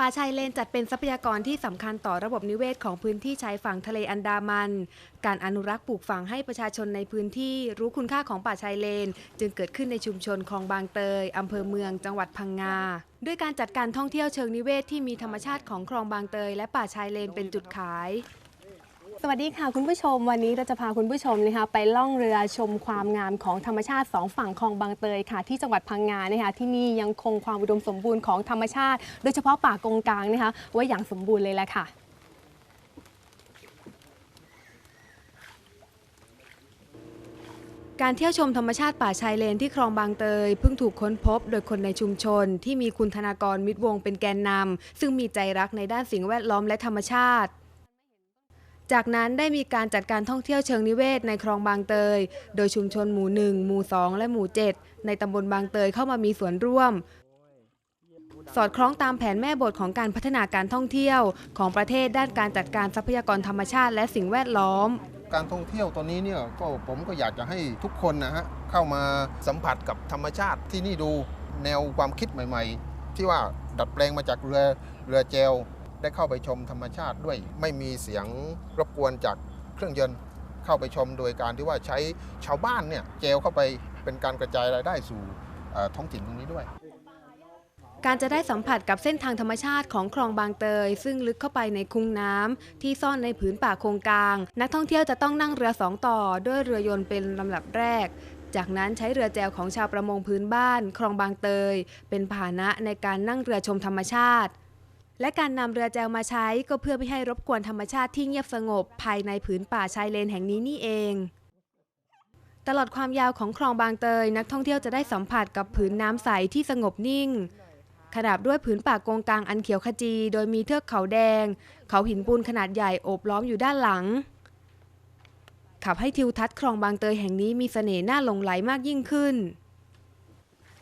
ป่าชายเลนจัดเป็นทรัพยากรที่สำคัญต่อระบบนิเวศของพื้นที่ชายฝั่งทะเลอันดามัน การอนุรักษ์ปลูกฝังให้ประชาชนในพื้นที่รู้คุณค่าของป่าชายเลน จึงเกิดขึ้นในชุมชนคลองบางเตยอำเภอเมือง จังหวัดพังงา ด้วยการจัดการท่องเที่ยวเชิงนิเวศที่มีธรรมชาติของคลองบางเตยและป่าชายเลนเป็นจุดขาย สวัสดีค่ะคุณผู้ชม วันนี้เราจะพาคุณผู้ชมนะคะไปล่องเรือชมความงามของธรรมชาติสองฝั่งคลองบางเตยค่ะ ที่จังหวัดพังงานะคะที่นี่ยังคงความอุดมสมบูรณ์ของธรรมชาติ โดยเฉพาะป่ากงกลางนะคะไว้อย่างสมบูรณ์เลยแหละค่ะการเที่ยวชมธรรมชาติป่าชายเลนที่คลองบางเตยเพิ่งถูกค้นพบโดยคนในชุมชน ที่มีคุณธนากรมิตรวงเป็นแกนนำซึ่งมีใจรักในด้านสิ่งแวดล้อมและธรรมชาติ จากนั้นได้มีการจัดการท่องเที่ยวเชิงนิเวศในคลองบางเตย โดยชุมชนหมู่ 1 หมู่ 2 และหมู่ 7 ในตำบลบางเตยเข้ามามีส่วนร่วม สอดคล้องตามแผนแม่บทของการพัฒนาการท่องเที่ยว ของประเทศด้านการจัดการทรัพยากรธรรมชาติและสิ่งแวดล้อม การท่องเที่ยวตอนนี้เนี่ยก็ผมก็อยากจะให้ทุกคนนะฮะเข้ามาสัมผัสกับธรรมชาติที่นี่ดูแนวความคิดใหม่ ๆ ที่ว่าดัดแปลงมาจากเรือเรือเจล ได้เข้าไปชมธรรมชาติด้วย ไม่มีเสียงรบกวนจากเครื่องยนต์เข้าไปชมโดยการที่ว่าใช้ชาวบ้านเนี่ยเจลเข้าไปเป็นการกระจายรายได้สู่ท้องถิ่นตรงนี้ด้วย การจะได้สัมผัสกับเส้นทางธรรมชาติของคลองบางเตย ซึ่งลึกเข้าไปในคุ้งน้ำที่ซ่อนในผืนป่าโคงกลาง นักท่องเที่ยวจะต้องนั่งเรือสองต่อ ด้วยเรือยนต์เป็นลำดับแรกจากนั้นใช้เรือแจวของชาวประมงพื้นบ้าน คลองบางเตย เป็นพาหนะในการนั่งเรือชมธรรมชาติ และการนำเรือแจวมาใช้ก็เพื่อไม่ให้รบกวนธรรมชาติที่เงียบสงบ ภายในผืนป่าชายเลนแห่งนี้นี่เอง ตลอดความยาวของคลองบางเตย นักท่องเที่ยวจะได้สัมผัสกับผืนน้ำใสที่สงบนิ่ง ขนาบด้วยผืนป่าโกงกลางอันเขียวขจี โดยมีเทือกเขาแดง เขาหินปูนขนาดใหญ่โอบล้อมอยู่ด้านหลัง ขับให้ทิวทัศน์คลองบางเตยแห่งนี้มีเสน่ห์น่าหลงไหลมากยิ่งขึ้น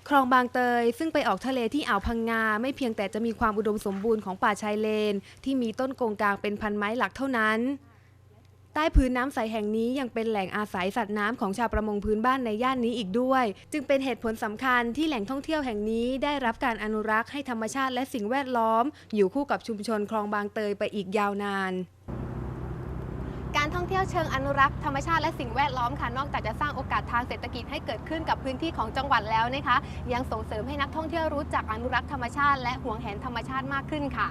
คลองบางเตย ซึ่งไปออกทะเลที่อ่าวพังงา ไม่เพียงแต่จะมีความอุดมสมบูรณ์ของป่าชายเลน ที่มีต้นโกงกลางเป็นพันไม้หลักเท่านั้น ใต้พื้นน้ำใสแห่งนี้ยังเป็นแหล่งอาศัยสัตว์น้ำของชาวประมงพื้นบ้านในย่านนี้อีกด้วย จึงเป็นเหตุผลสำคัญที่แหล่งท่องเที่ยวแห่งนี้ได้รับการอนุรักษ์ให้ธรรมชาติและสิ่งแวดล้อม อยู่คู่กับชุมชนคลองบางเตยไปอีกยาวนาน ท่องเที่ยวเชิงอนุรักษ์ธรรมชาติและสิ่งแวดล้อมค่ะ นอกจากจะสร้างโอกาสทางเศรษฐกิจให้เกิดขึ้นกับพื้นที่ของจังหวัดแล้วนะคะ ยังส่งเสริมให้นักท่องเที่ยวรู้จักอนุรักษ์ธรรมชาติและห่วงแหนธรรมชาติมากขึ้นค่ะ